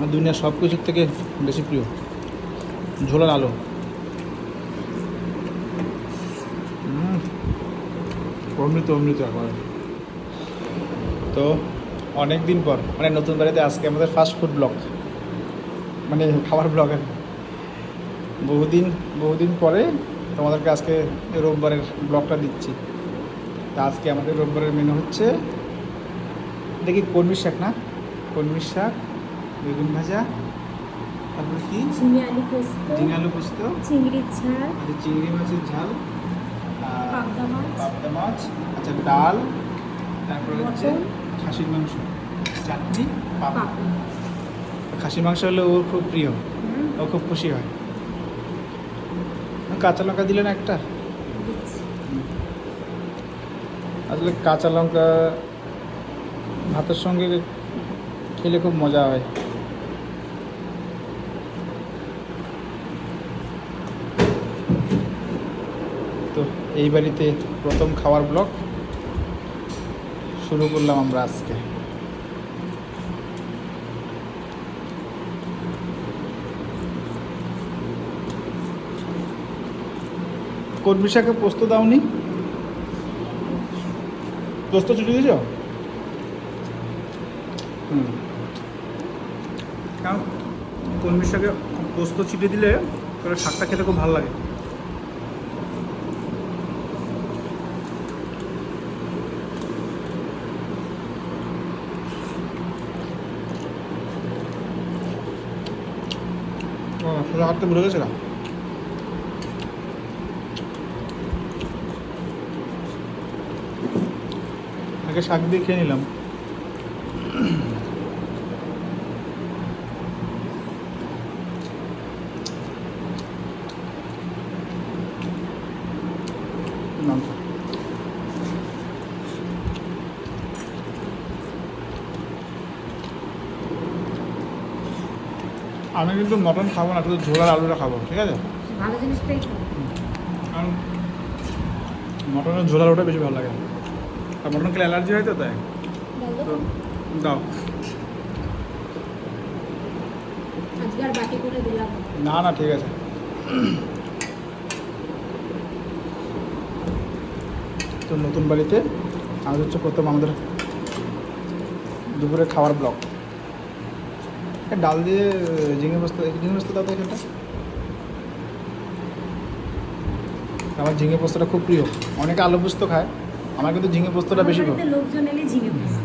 আমার দুনিয়ার সব কিছুর থেকে বেশি প্রিয়। ঝোলার আলো। অমৃত অমৃত একবারে তো অনেক দিন পর মানে নতুন বাড়িতে আজকে আমাদের ফাস্ট ফুড ব্লগ মানে খাবার ব্লগ আর। বহুদিন বহুদিন পরে তোমাদেরকে আজকে রোববারের ব্লগটা দিচ্ছি। তা আজকে আমাদের রোববারের মেনু হচ্ছে, দেখি কর্মী শাক না? কর্মী শাক? বেগুন ভাজা তারপরে কি? ঝিঙে আলু পোস্ত। ঝিঙে আলু পোস্ত। চিংড়ির ঝাল। আচ্ছা চিংড়ি মাছের ঝাল। পাবদা মাছ। পাবদা মাছ। আচ্ছা ডাল। তারপরে হচ্ছে খাসির মাংস। চাটনি পাপড় খাসির মাংস হলে ওর খুব প্রিয়। ও খুব খুশি হয়। কাঁচা লঙ্কা দিলেন একটা? আসলে কাঁচা লঙ্কা ভাতের সঙ্গে খেলে খুব মজা হয়। তো এই বাড়িতে প্রথম খাওয়ার ব্লক শুরু করলাম আমরা আজকে। কর্মী শাকে পোস্ত দাওনি? পোস্ত ছুটি দিয়েছ হুম। কারণ কলমির শাকে পোস্ত ছিটে দিলে শাকটা খেতে খুব ভালো লাগে ও সোজা হাঁটতে ভুলে গেছিলাম আগে শাক দিয়ে খেয়ে নিলাম মাংস আমি কিন্তু মটন খাব না শুধু ঝোলার আলুটা খাব ঠিক আছে? ভালো জিনিসটাই কারণ মটনের ঝোলার আলুটা বেশি ভালো লাগে। আর মটন খেলে অ্যালার্জি হয় তো তাই? তো দাও। না। না ঠিক আছে। তো নতুন বাড়িতে আজ হচ্ছে প্রথম আমাদের দুপুরে খাওয়ার ব্লক ডাল দিয়ে ঝিঙে বস্তা ঝিঙে বস্তা দাও তো এখানটা? আমার ঝিঙে পোস্তটা খুব প্রিয়। অনেকে আলু পোস্ত খায় আমার কিন্তু ঝিঙে পোস্তটা বেশি প্রিয় লোকজন এলে ঝিঙে পোস্ত।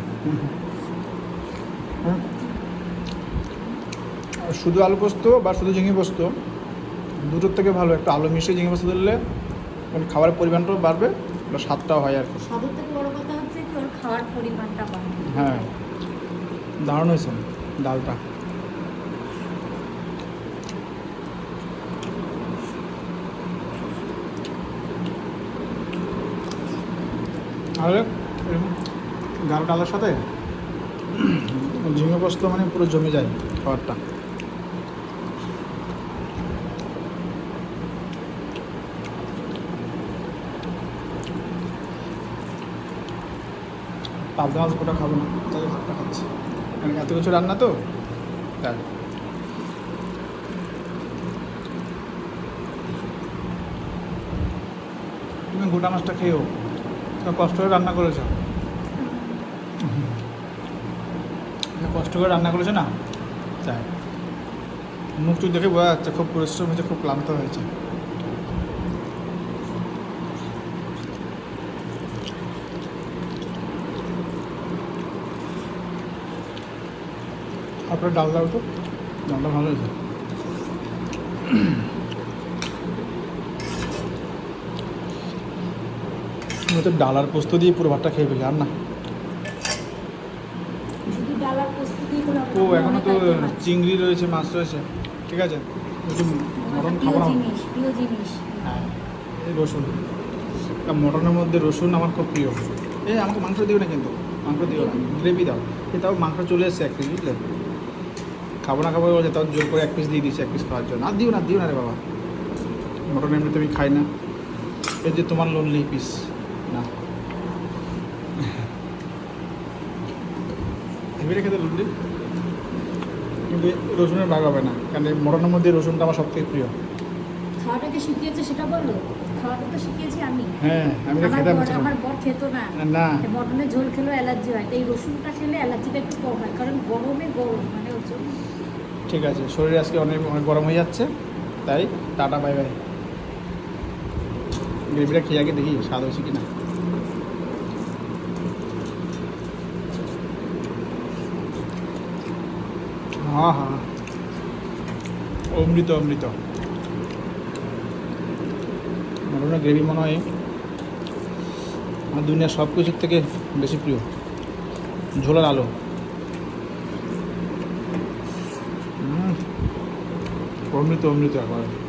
আর শুধু আলু পোস্ত বা শুধু ঝিঙে পোস্ত দুটোর থেকে ভালো। একটু আলু মিশিয়ে ঝিঙে পোস্ত দিলে খাবারের পরিমাণটাও বাড়বে বা স্বাদটাও হয় আর কি। সবের থেকে বড় কথা হচ্ছে কি ওর খাওয়ার পরিমাণটা বাড়ে হ্যাঁ। দারুণ হয়েছে ডালটা। আর গাঢ় ডালের সাথে? ঝিঙে পোস্ত মানে পুরো জমে যায়। খাবারটা। পাবদা মাছ গোটা খাব না তাই ভাতটা খাচ্ছি। মানে এত কিছু রান্না তো? তাই তুমি গোটা মাছটা খেয়েও। কষ্ট করে রান্না করেছ? কষ্ট করে রান্না করেছ না? তাই মুখ চুখ দেখে বোঝা যাচ্ছে, খুব পরিশ্রম হয়েছে, খুব ক্লান্ত হয়েছে। আপনার ডাল দাও তো ভালো হয়েছে। আমি তো ডালার পোস্ত দিয়ে পুরো ভাতটা খেয়ে ফেলি আর না। ও এখনও তো চিংড়ি রয়েছে মাছ রয়েছে ঠিক আছে? মটন খাব না? হ্যাঁ এই রসুন। মটনের মধ্যে রসুন আমার খুব প্রিয়। এই আমাকে মাংস দিও না কিন্তু মাংস দিও না গ্রেভি দাও। এ তাও মাংস চলে এসছে এক পিস বুঝলে? খাব না খাব বলছে তাও জোর করে এক পিস দিয়ে দিচ্ছি এক পিস খাওয়ার জন্য। আর দিও না দিও না রে বাবা। মটন এমনিতে আমি খাই না। এই যে তোমার লোনলি পিস না। দে কিন্তু রসুনের ভাগ হবে না কারণ এই মটনের মধ্যে রসুনটা আমার সব থেকে প্রিয় খাওয়াটাকে শিখিয়েছে সেটা বলো? খাওয়াটা তো শিখিয়েছি আমি। হ্যাঁ আমি তো আমার খেতাম আমার বর খেত না। না মটনের ঝোল খেলেও অ্যালার্জি হয় তাই রসুনটা খেলে অ্যালার্জিটা একটু কম হয় কারণ গরমে গরম মানে ঠিক আছে শরীর আজকে অনেক অনেক গরম হয়ে যাচ্ছে তাই টাটা বাই বাই। গ্রেভিটা খেয়ে আগে দেখি স্বাদ হয়েছে কিনা। হ্যাঁ হ্যাঁ। অমৃত অমৃত। মটনের গ্রেভি মনে হয়। আমার দুনিয়ার সব কিছুর থেকে বেশি প্রিয়। ঝোলার আলো। অমৃত অমৃত একবার